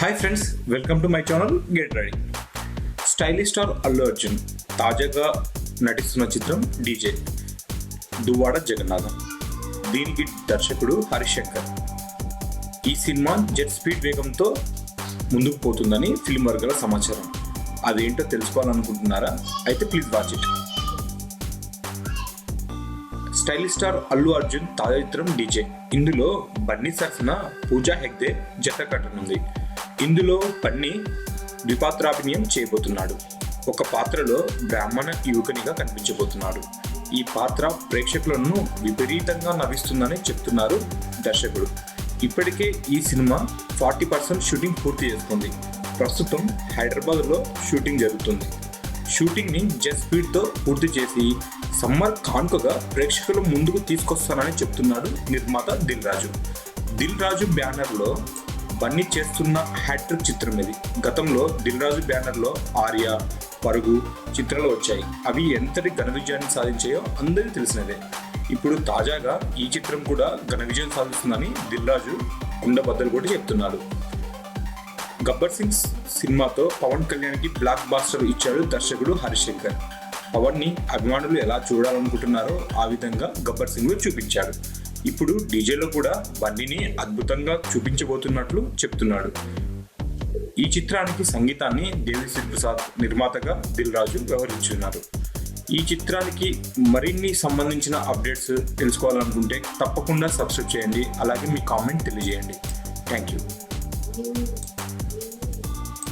Hi friends welcome to my channel get ready stylish star Allu Arjun తాజాగా నటిస్తున్న చిత్రం DJ Duvvada Jagannatham. దీనికి దర్శకుడు హరిశంకర్. ఈ సినిమా జెట్ స్పీడ్ వేగంతో ముందుకు పోతుందని ఫిల్మ్ వర్గాల సమాచారం. అదేంటో తెలుసుకోవాలనుకుంటున్నారా? అయితే please watch it stylish star Allu Arjun తాజా చిత్రం డీజే. ఇందులో బన్నీ సరసన పూజా హెగ్దే జత కట్టనుంది. ఇందులో పన్ని ద్విపాత్రాభినయం చేయబోతున్నాడు. ఒక పాత్రలో బ్రాహ్మణ యువకునిగా కనిపించబోతున్నాడు. ఈ పాత్ర ప్రేక్షకులను విపరీతంగా నవ్విస్తుందని చెప్తున్నారు దర్శకుడు. ఇప్పటికే ఈ సినిమా ఫార్టీ పర్సెంట్ షూటింగ్ పూర్తి చేసుకుంది ప్రస్తుతం హైదరాబాద్లో షూటింగ్ జరుగుతుంది. షూటింగ్ని జెట్ పూర్తి చేసి సమ్మర్ కానుకగా ప్రేక్షకుల ముందుకు తీసుకొస్తానని చెప్తున్నాడు నిర్మాత దిల్ రాజు దిల్ రాజు బ్యానర్లో బన్నీ చేస్తున్న హ్యాట్రిక్ చిత్రం ఇది. గతంలో దిల్ రాజు బ్యానర్లో ఆర్య పరుగు చిత్రాలు వచ్చాయి. అవి ఎంతటి ఘన విజయాన్ని సాధించాయో అందరికీ తెలిసినదే ఇప్పుడు తాజాగా ఈ చిత్రం కూడా ఘన విజయం సాధిస్తుందని దిల్ రాజు కుండబద్దలు కూడా చెప్తున్నారు గబ్బర్ సింగ్ సినిమాతో పవన్ కళ్యాణ్కి బ్లాక్ బాస్టర్ ఇచ్చాడు దర్శకుడు హరిశంకర్. పవన్ని అభిమానులు ఎలా చూడాలనుకుంటున్నారో ఆ విధంగా గబ్బర్ సింగ్ చూపించాడు. ఇప్పుడు డీజేలో కూడా బన్నీని అద్భుతంగా చూపించబోతున్నట్లు చెప్తున్నాడు. ఈ చిత్రానికి సంగీతాన్ని దేవిశ్రీ ప్రసాద్ నిర్మాతగా దిల్ రాజు వ్యవహరించున్నారు. ఈ చిత్రానికి మరిన్ని సంబంధించిన అప్డేట్స్ తెలుసుకోవాలనుకుంటే తప్పకుండా సబ్స్క్రైబ్ చేయండి. అలాగే మీ కామెంట్ తెలియజేయండి. Thank you.